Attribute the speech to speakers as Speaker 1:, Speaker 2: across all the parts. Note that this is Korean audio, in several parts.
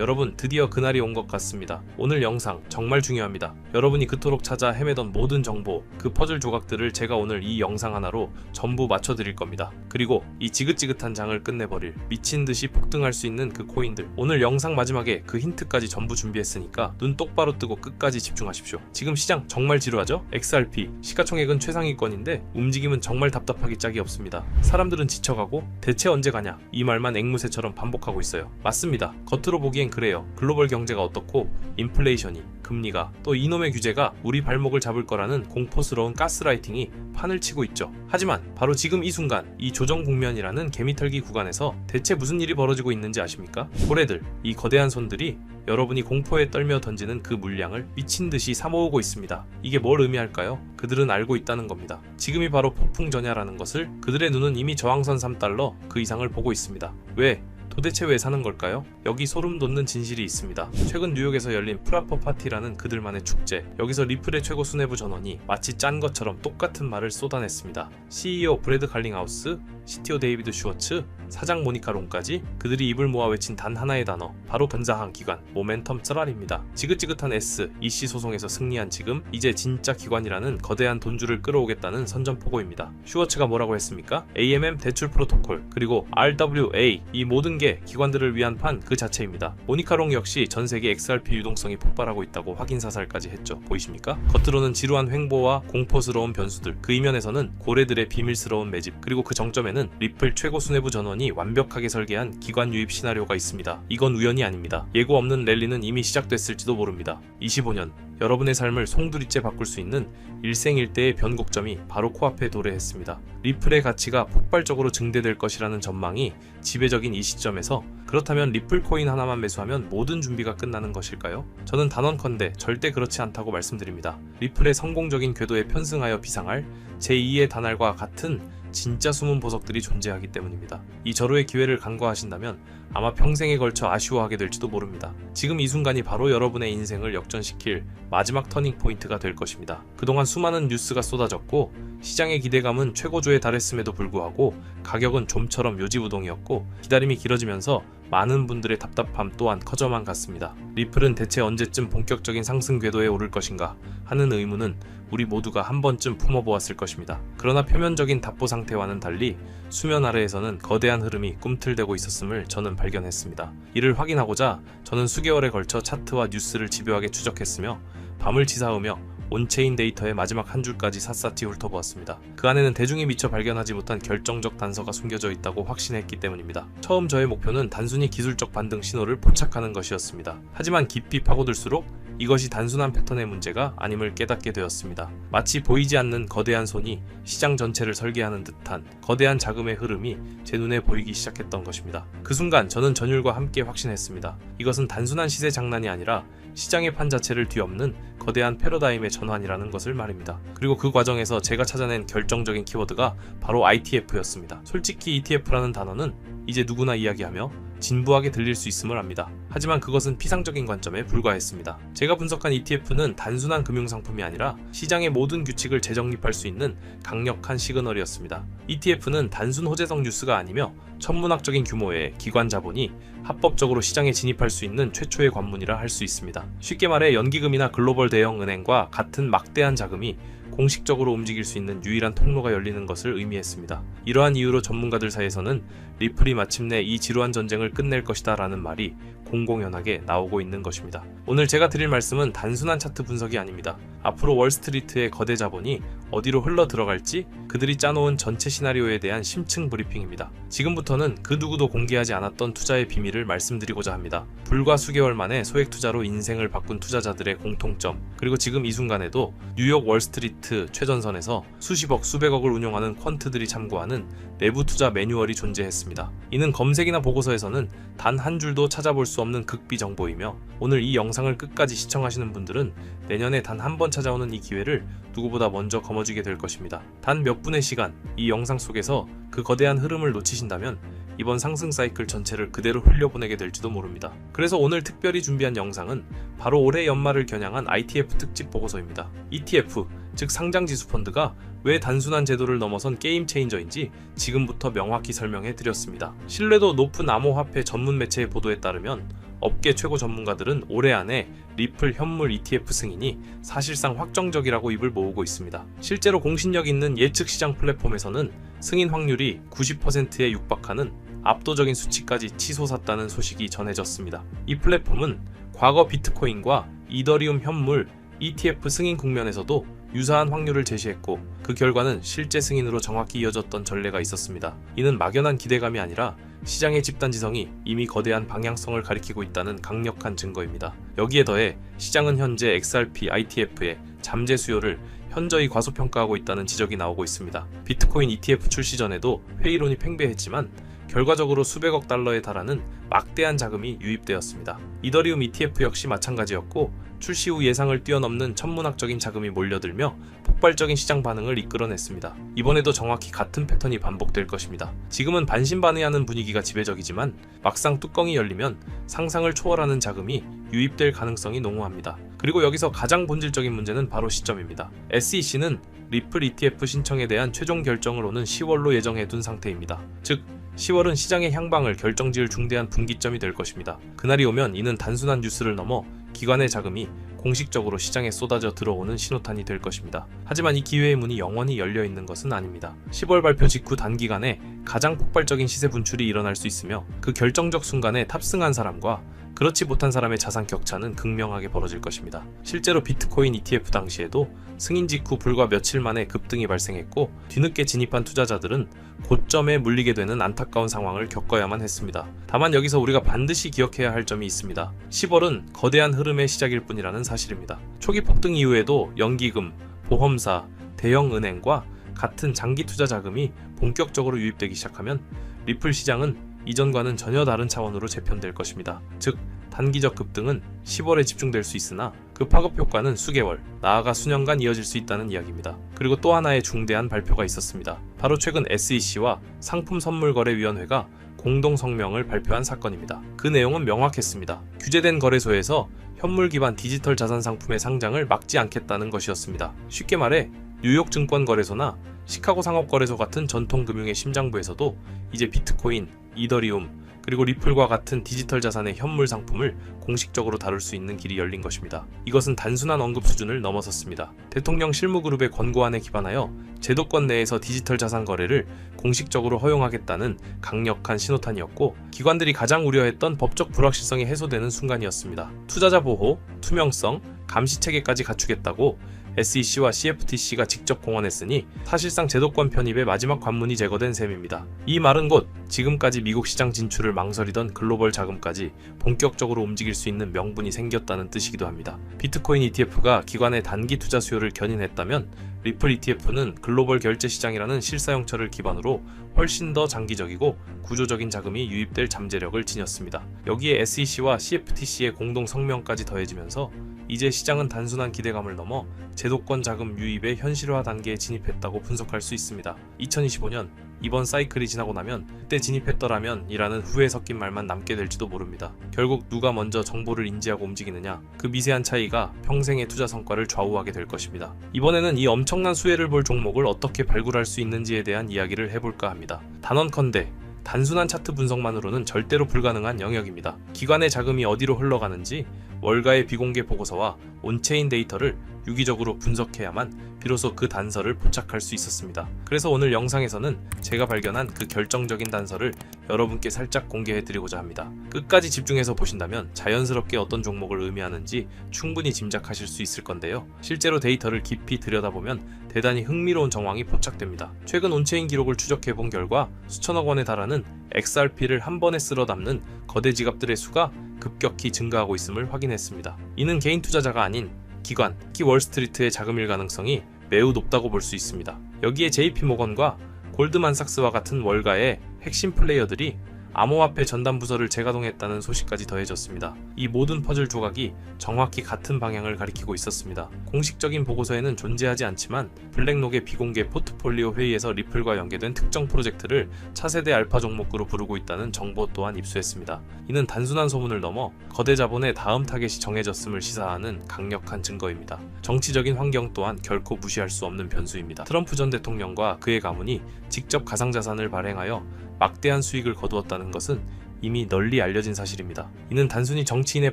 Speaker 1: 여러분 드디어 그날이 온 것 같습니다. 오늘 영상 정말 중요합니다. 여러분이 그토록 찾아 헤매던 모든 정보, 그 퍼즐 조각들을 제가 오늘 이 영상 하나로 전부 맞춰드릴 겁니다. 그리고 이 지긋지긋한 장을 끝내버릴 미친 듯이 폭등할 수 있는 그 코인들. 오늘 영상 마지막에 그 힌트까지 전부 준비했으니까 눈 똑바로 뜨고 끝까지 집중하십시오. 지금 시장 정말 지루하죠? XRP 시가총액은 최상위권인데 움직임은 정말 답답하기 짝이 없습니다. 사람들은 지쳐가고 대체 언제 가냐 이 말만 앵무새처럼 반복하고 있어요. 맞습니다. 겉으로 보기엔 그래요. 글로벌 경제가 어떻고 인플레이션이 금리가 또 이놈의 규제가 우리 발목을 잡을 거라는 공포스러운 가스라이팅이 판을 치고 있죠. 하지만 바로 지금 이 순간 이 조정 국면이라는 개미털기 구간에서 대체 무슨 일이 벌어지고 있는지 아십니까? 고래들, 이 거대한 손들이 여러분이 공포에 떨며 던지는 그 물량을 미친 듯이 사모으고 있습니다. 이게 뭘 의미할까요? 그들은 알고 있다는 겁니다. 지금이 바로 폭풍 전야라는 것을 그들의 눈은 이미 저항선 3달러 그 이상을 보고 있습니다. 왜? 도대체 왜 사는 걸까요? 여기 소름 돋는 진실이 있습니다. 최근 뉴욕에서 열린 프라퍼 파티라는 그들만의 축제. 여기서 리플의 최고 수뇌부 전원이 마치 짠 것처럼 똑같은 말을 쏟아냈습니다. CEO 브래드 칼링하우스, CTO 데이비드 슈워츠, 사장 모니카 롱까지 그들이 입을 모아 외친 단 하나의 단어, 바로 근사한 기관, 모멘텀 쩌랄입니다. 지긋지긋한 S, EC 소송에서 승리한 지금 이제 진짜 기관이라는 거대한 돈줄을 끌어오겠다는 선전포고입니다. 슈워츠가 뭐라고 했습니까? AMM 대출 프로토콜, 그리고 RWA 이 모든 게 기관들을 위한 판 그 자체입니다. 모니카롱 역시 전 세계 XRP 유동성이 폭발하고 있다고 확인 사살까지 했죠. 보이십니까? 겉으로는 지루한 횡보와 공포스러운 변수들, 그 이면에서는 고래들의 비밀스러운 매집, 그리고 그 정점에는 리플 최고 수뇌부 전원이 완벽하게 설계한 기관 유입 시나리오가 있습니다. 이건 우연이 아닙니다. 예고 없는 랠리는 이미 시작됐을지도 모릅니다. 25년 여러분의 삶을 송두리째 바꿀 수 있는 일생일대의 변곡점이 바로 코앞에 도래했습니다. 리플의 가치가 폭발적으로 증대될 것이라는 전망이 지배적인 이 시점에서 그렇다면 리플 코인 하나만 매수하면 모든 준비가 끝나는 것일까요? 저는 단언컨대 절대 그렇지 않다고 말씀드립니다. 리플의 성공적인 궤도에 편승하여 비상할 제2의 단알과 같은 진짜 숨은 보석들이 존재하기 때문입니다. 이 절호의 기회를 간과하신다면 아마 평생에 걸쳐 아쉬워하게 될지도 모릅니다. 지금 이 순간이 바로 여러분의 인생을 역전시킬 마지막 터닝 포인트가 될 것입니다. 그동안 수많은 뉴스가 쏟아졌고 시장의 기대감은 최고조에 달했음에도 불구하고 가격은 좀처럼 요지부동이었고 기다림이 길어지면서 많은 분들의 답답함 또한 커져만 갔습니다. 리플은 대체 언제쯤 본격적인 상승 궤도에 오를 것인가 하는 의문은 우리 모두가 한 번쯤 품어보았을 것입니다. 그러나 표면적인 답보 상태와는 달리 수면 아래에서는 거대한 흐름이 꿈틀대고 있었음을 저는 발견했습니다. 이를 확인하고자 저는 수개월에 걸쳐 차트와 뉴스를 집요하게 추적했으며 밤을 치사하며 온체인 데이터의 마지막 한 줄까지 샅샅이 훑어보았습니다. 그 안에는 대중이 미처 발견하지 못한 결정적 단서가 숨겨져 있다고 확신했기 때문입니다. 처음 저의 목표는 단순히 기술적 반등 신호를 포착하는 것이었습니다. 하지만 깊이 파고들수록 이것이 단순한 패턴의 문제가 아님을 깨닫게 되었습니다. 마치 보이지 않는 거대한 손이 시장 전체를 설계하는 듯한 거대한 자금의 흐름이 제 눈에 보이기 시작했던 것입니다. 그 순간 저는 전율과 함께 확신했습니다. 이것은 단순한 시세 장난이 아니라 시장의 판 자체를 뒤엎는 거대한 패러다임의 전환이라는 것을 말입니다. 그리고 그 과정에서 제가 찾아낸 결정적인 키워드가 바로 ITF였습니다. 솔직히 ETF라는 단어는 이제 누구나 이야기하며 진부하게 들릴 수 있음을 압니다. 하지만 그것은 피상적인 관점에 불과했습니다. 제가 분석한 ETF는 단순한 금융상품이 아니라 시장의 모든 규칙을 재정립할 수 있는 강력한 시그널이었습니다. ETF는 단순 호재성 뉴스가 아니며 천문학적인 규모의 기관 자본이 합법적으로 시장에 진입할 수 있는 최초의 관문이라 할 수 있습니다. 쉽게 말해 연기금이나 글로벌 대형 은행과 같은 막대한 자금이 공식적으로 움직일 수 있는 유일한 통로가 열리는 것을 의미했습니다. 이러한 이유로 전문가들 사이에서는 리플이 마침내 이 지루한 전쟁을 끝낼 것이다 라는 말이 공공연하게 나오고 있는 것입니다. 오늘 제가 드릴 말씀은 단순한 차트 분석이 아닙니다. 앞으로 월스트리트의 거대 자본이 어디로 흘러 들어갈지 그들이 짜놓은 전체 시나리오에 대한 심층 브리핑입니다. 지금부터는 그 누구도 공개하지 않았던 투자의 비밀을 말씀드리고자 합니다. 불과 수개월 만에 소액 투자로 인생을 바꾼 투자자들의 공통점, 그리고 지금 이 순간에도 뉴욕 월스트리트 최전선에서 수십억, 수백억을 운용하는 퀀트들이 참고하는 내부 투자 매뉴얼이 존재했습니다. 이는 검색이나 보고서에서는 단 한 줄도 찾아볼 수 없는 극비 정보이며 오늘 이 영상을 끝까지 시청하시는 분들은 내년에 단 한 번 찾아오는 이 기회를 누구보다 먼저 거머쥐게 될 것입니다. 단 몇 분의 시간, 이 영상 속에서 그 거대한 흐름을 놓치신다면 이번 상승 사이클 전체를 그대로 흘려보내게 될지도 모릅니다. 그래서 오늘 특별히 준비한 영상은 바로 올해 연말을 겨냥한 ITF 특집 보고서입니다. ETF, 즉 상장지수 펀드가 왜 단순한 제도를 넘어선 게임 체인저인지 지금부터 명확히 설명해 드렸습니다. 신뢰도 높은 암호화폐 전문 매체의 보도에 따르면 업계 최고 전문가들은 올해 안에 리플 현물 ETF 승인이 사실상 확정적이라고 입을 모으고 있습니다. 실제로 공신력 있는 예측 시장 플랫폼에서는 승인 확률이 90%에 육박하는 압도적인 수치까지 치솟았다는 소식이 전해졌습니다. 이 플랫폼은 과거 비트코인과 이더리움 현물 ETF 승인 국면에서도 유사한 확률을 제시했고 그 결과는 실제 승인으로 정확히 이어졌던 전례가 있었습니다. 이는 막연한 기대감이 아니라 시장의 집단지성이 이미 거대한 방향성을 가리키고 있다는 강력한 증거입니다. 여기에 더해 시장은 현재 XRP ITF의 잠재 수요를 현저히 과소평가하고 있다는 지적이 나오고 있습니다. 비트코인 ETF 출시 전에도 회의론이 팽배했지만 결과적으로 수백억 달러에 달하는 막대한 자금이 유입되었습니다. 이더리움 ETF 역시 마찬가지였고 출시 후 예상을 뛰어넘는 천문학적인 자금이 몰려들며 폭발적인 시장 반응을 이끌어냈습니다. 이번에도 정확히 같은 패턴이 반복될 것입니다. 지금은 반신반의하는 분위기가 지배적이지만 막상 뚜껑이 열리면 상상을 초월하는 자금이 유입될 가능성이 농후합니다. 그리고 여기서 가장 본질적인 문제는 바로 시점입니다. SEC는 리플 ETF 신청에 대한 최종 결정을 오는 10월로 예정해 둔 상태입니다. 즉 10월은 시장의 향방을 결정지을 중대한 분기점이 될 것입니다. 그날이 오면 이는 단순한 뉴스를 넘어 기관의 자금이 공식적으로 시장에 쏟아져 들어오는 신호탄이 될 것입니다. 하지만 이 기회의 문이 영원히 열려 있는 것은 아닙니다. 10월 발표 직후 단기간에 가장 폭발적인 시세 분출이 일어날 수 있으며 그 결정적 순간에 탑승한 사람과 그렇지 못한 사람의 자산 격차는 극명하게 벌어질 것입니다. 실제로 비트코인 ETF 당시에도 승인 직후 불과 며칠 만에 급등이 발생했고 뒤늦게 진입한 투자자들은 고점에 물리게 되는 안타까운 상황을 겪어야만 했습니다. 다만 여기서 우리가 반드시 기억해야 할 점이 있습니다. 10월은 거대한 흐름의 시작일 뿐이라는 사실입니다. 초기 폭등 이후에도 연기금, 보험사, 대형 은행과 같은 장기 투자 자금이 본격적으로 유입되기 시작하면 리플 시장은 이전과는 전혀 다른 차원으로 재편될 것입니다. 즉, 단기적 급등은 10월에 집중될 수 있으나 그 파급 효과는 수개월, 나아가 수년간 이어질 수 있다는 이야기입니다. 그리고 또 하나의 중대한 발표가 있었습니다. 바로 최근 SEC와 상품선물거래위원회가 공동 성명을 발표한 사건입니다. 그 내용은 명확했습니다. 규제된 거래소에서 현물 기반 디지털 자산 상품의 상장을 막지 않겠다는 것이었습니다. 쉽게 말해 뉴욕 증권 거래소나 시카고 상업 거래소 같은 전통 금융의 심장부에서도 이제 비트코인, 이더리움, 그리고 리플과 같은 디지털 자산의 현물 상품을 공식적으로 다룰 수 있는 길이 열린 것입니다. 이것은 단순한 언급 수준을 넘어섰습니다. 대통령 실무그룹의 권고안에 기반하여 제도권 내에서 디지털 자산 거래를 공식적으로 허용하겠다는 강력한 신호탄이었고 기관들이 가장 우려했던 법적 불확실성이 해소되는 순간이었습니다. 투자자 보호, 투명성, 감시 체계까지 갖추겠다고 SEC와 CFTC가 직접 공언했으니 사실상 제도권 편입의 마지막 관문이 제거된 셈입니다. 이 말은 곧 지금까지 미국 시장 진출을 망설이던 글로벌 자금까지 본격적으로 움직일 수 있는 명분이 생겼다는 뜻이기도 합니다. 비트코인 ETF가 기관의 단기 투자 수요를 견인했다면 리플 ETF는 글로벌 결제 시장이라는 실사형처를 기반으로 훨씬 더 장기적이고 구조적인 자금이 유입될 잠재력을 지녔습니다. 여기에 SEC와 CFTC의 공동 성명까지 더해지면서 이제 시장은 단순한 기대감을 넘어 제도권 자금 유입의 현실화 단계에 진입했다고 분석할 수 있습니다. 2025년 이번 사이클이 지나고 나면 그때 진입했더라면 이라는 후회 섞인 말만 남게 될지도 모릅니다. 결국 누가 먼저 정보를 인지하고 움직이느냐 그 미세한 차이가 평생의 투자 성과를 좌우하게 될 것입니다. 이번에는 이 엄청난 수혜를 볼 종목을 어떻게 발굴할 수 있는지에 대한 이야기를 해볼까 합니다. 단언컨대 단순한 차트 분석만으로는 절대로 불가능한 영역입니다. 기관의 자금이 어디로 흘러가는지 월가의 비공개 보고서와 온체인 데이터를 유기적으로 분석해야만 비로소 그 단서를 포착할 수 있었습니다. 그래서 오늘 영상에서는 제가 발견한 그 결정적인 단서를 여러분께 살짝 공개해드리고자 합니다. 끝까지 집중해서 보신다면 자연스럽게 어떤 종목을 의미하는지 충분히 짐작하실 수 있을 건데요. 실제로 데이터를 깊이 들여다보면 대단히 흥미로운 정황이 포착됩니다. 최근 온체인 기록을 추적해본 결과 수천억 원에 달하는 XRP를 한 번에 쓸어 담는 거대 지갑들의 수가 급격히 증가하고 있음을 확인했습니다. 이는 개인 투자자가 아닌 기관, 특히 월스트리트의 자금일 가능성이 매우 높다고 볼 수 있습니다. 여기에 JP모건과 골드만삭스와 같은 월가의 핵심 플레이어들이 암호화폐 전담 부서를 재가동했다는 소식까지 더해졌습니다. 이 모든 퍼즐 조각이 정확히 같은 방향을 가리키고 있었습니다. 공식적인 보고서에는 존재하지 않지만 블랙록의 비공개 포트폴리오 회의에서 리플과 연계된 특정 프로젝트를 차세대 알파 종목으로 부르고 있다는 정보 또한 입수했습니다. 이는 단순한 소문을 넘어 거대 자본의 다음 타겟이 정해졌음을 시사하는 강력한 증거입니다. 정치적인 환경 또한 결코 무시할 수 없는 변수입니다. 트럼프 전 대통령과 그의 가문이 직접 가상자산을 발행하여 막대한 수익을 거두었다는 것은 이미 널리 알려진 사실입니다. 이는 단순히 정치인의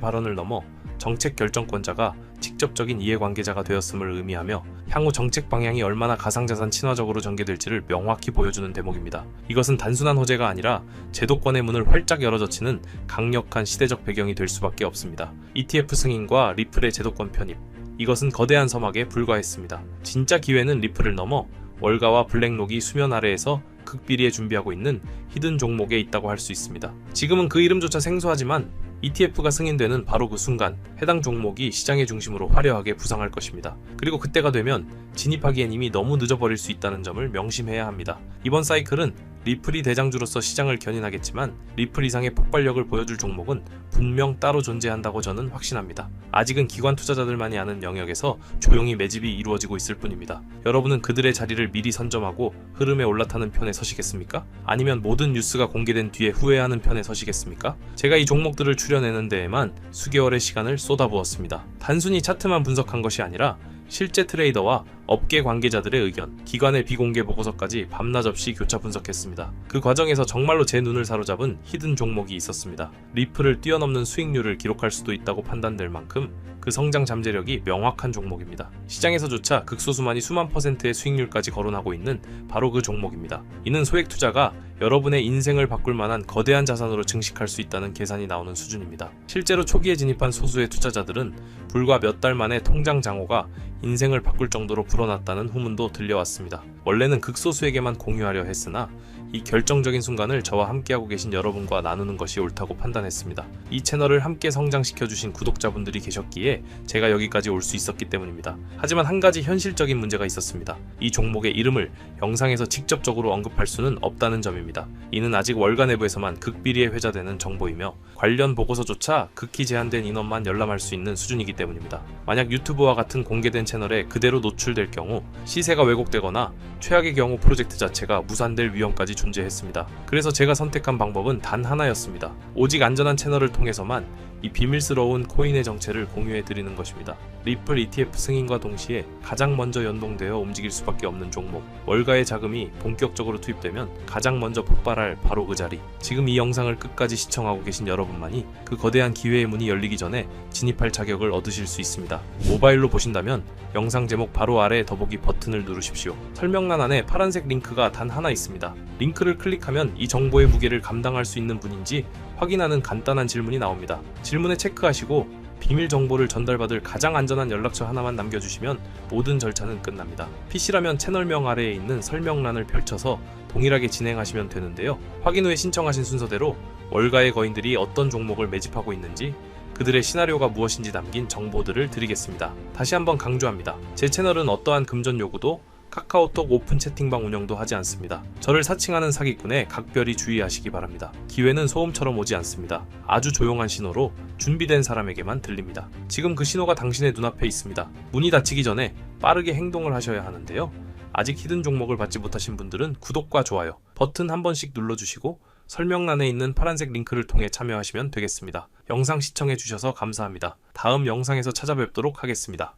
Speaker 1: 발언을 넘어 정책 결정권자가 직접적인 이해관계자가 되었음을 의미하며 향후 정책 방향이 얼마나 가상자산 친화적으로 전개될지를 명확히 보여주는 대목입니다. 이것은 단순한 호재가 아니라 제도권의 문을 활짝 열어젖히는 강력한 시대적 배경이 될 수밖에 없습니다. ETF 승인과 리플의 제도권 편입. 이것은 거대한 서막에 불과했습니다. 진짜 기회는 리플을 넘어 월가와 블랙록이 수면 아래에서 극비리에 준비하고 있는 히든 종목에 있다고 할 수 있습니다. 지금은 그 이름조차 생소하지만 ETF가 승인되는 바로 그 순간 해당 종목이 시장의 중심으로 화려하게 부상할 것입니다. 그리고 그때가 되면 진입하기엔 이미 너무 늦어버릴 수 있다는 점을 명심해야 합니다. 이번 사이클은 리플이 대장주로서 시장을 견인하겠지만 리플 이상의 폭발력을 보여줄 종목은 분명 따로 존재한다고 저는 확신합니다. 아직은 기관 투자자들만이 아는 영역에서 조용히 매집이 이루어지고 있을 뿐입니다. 여러분은 그들의 자리를 미리 선점하고 흐름에 올라타는 편에 서시겠습니까? 아니면 모든 뉴스가 공개된 뒤에 후회하는 편에 서시겠습니까? 제가 이 종목들을 추려내는 데에만 수개월의 시간을 쏟아부었습니다. 단순히 차트만 분석한 것이 아니라 실제 트레이더와 업계 관계자들의 의견, 기관의 비공개 보고서까지 밤낮 없이 교차 분석했습니다. 그 과정에서 정말로 제 눈을 사로잡은 히든 종목이 있었습니다. 리플을 뛰어넘는 수익률을 기록할 수도 있다고 판단될 만큼 그 성장 잠재력이 명확한 종목입니다. 시장에서조차 극소수만이 수만 퍼센트의 수익률까지 거론하고 있는 바로 그 종목입니다. 이는 소액 투자가 여러분의 인생을 바꿀 만한 거대한 자산으로 증식할 수 있다는 계산이 나오는 수준입니다. 실제로 초기에 진입한 소수의 투자자들은 불과 몇 달 만에 통장 장호가 인생을 바꿀 정도로 불어났다는 후문도 들려왔습니다. 원래는 극소수에게만 공유하려 했으나 이 결정적인 순간을 저와 함께하고 계신 여러분과 나누는 것이 옳다고 판단했습니다. 이 채널을 함께 성장시켜주신 구독자분들이 계셨기에 제가 여기까지 올 수 있었기 때문입니다. 하지만 한 가지 현실적인 문제가 있었습니다. 이 종목의 이름을 영상에서 직접적으로 언급할 수는 없다는 점입니다. 이는 아직 월가 내부에서만 극비리에 회자되는 정보이며 관련 보고서조차 극히 제한된 인원만 열람할 수 있는 수준이기 때문입니다. 만약 유튜브와 같은 공개된 채널에 그대로 노출될 경우 시세가 왜곡되거나 최악의 경우 프로젝트 자체가 무산될 위험까지 존재했습니다. 그래서 제가 선택한 방법은 단 하나였습니다. 오직 안전한 채널을 통해서만 이 비밀스러운 코인의 정체를 공유해 드리는 것입니다. 리플 ETF 승인과 동시에 가장 먼저 연동되어 움직일 수밖에 없는 종목. 월가의 자금이 본격적으로 투입되면 가장 먼저 폭발할 바로 그 자리. 지금 이 영상을 끝까지 시청하고 계신 여러분만이 그 거대한 기회의 문이 열리기 전에 진입할 자격을 얻으실 수 있습니다. 모바일로 보신다면 영상 제목 바로 아래 더보기 버튼을 누르십시오. 설명란 안에 파란색 링크가 단 하나 있습니다. 링크를 클릭하면 이 정보의 무게를 감당할 수 있는 분인지 확인하는 간단한 질문이 나옵니다. 질문에 체크하시고 비밀 정보를 전달받을 가장 안전한 연락처 하나만 남겨주시면 모든 절차는 끝납니다. PC라면 채널명 아래에 있는 설명란을 펼쳐서 동일하게 진행하시면 되는데요. 확인 후에 신청하신 순서대로 월가의 거인들이 어떤 종목을 매집하고 있는지 그들의 시나리오가 무엇인지 담긴 정보들을 드리겠습니다. 다시 한번 강조합니다. 제 채널은 어떠한 금전 요구도 카카오톡 오픈 채팅방 운영도 하지 않습니다. 저를 사칭하는 사기꾼에 각별히 주의하시기 바랍니다. 기회는 소음처럼 오지 않습니다. 아주 조용한 신호로 준비된 사람에게만 들립니다. 지금 그 신호가 당신의 눈앞에 있습니다. 문이 닫히기 전에 빠르게 행동을 하셔야 하는데요. 아직 히든 종목을 받지 못하신 분들은 구독과 좋아요 버튼 한 번씩 눌러주시고 설명란에 있는 파란색 링크를 통해 참여하시면 되겠습니다. 영상 시청해 주셔서 감사합니다. 다음 영상에서 찾아뵙도록 하겠습니다.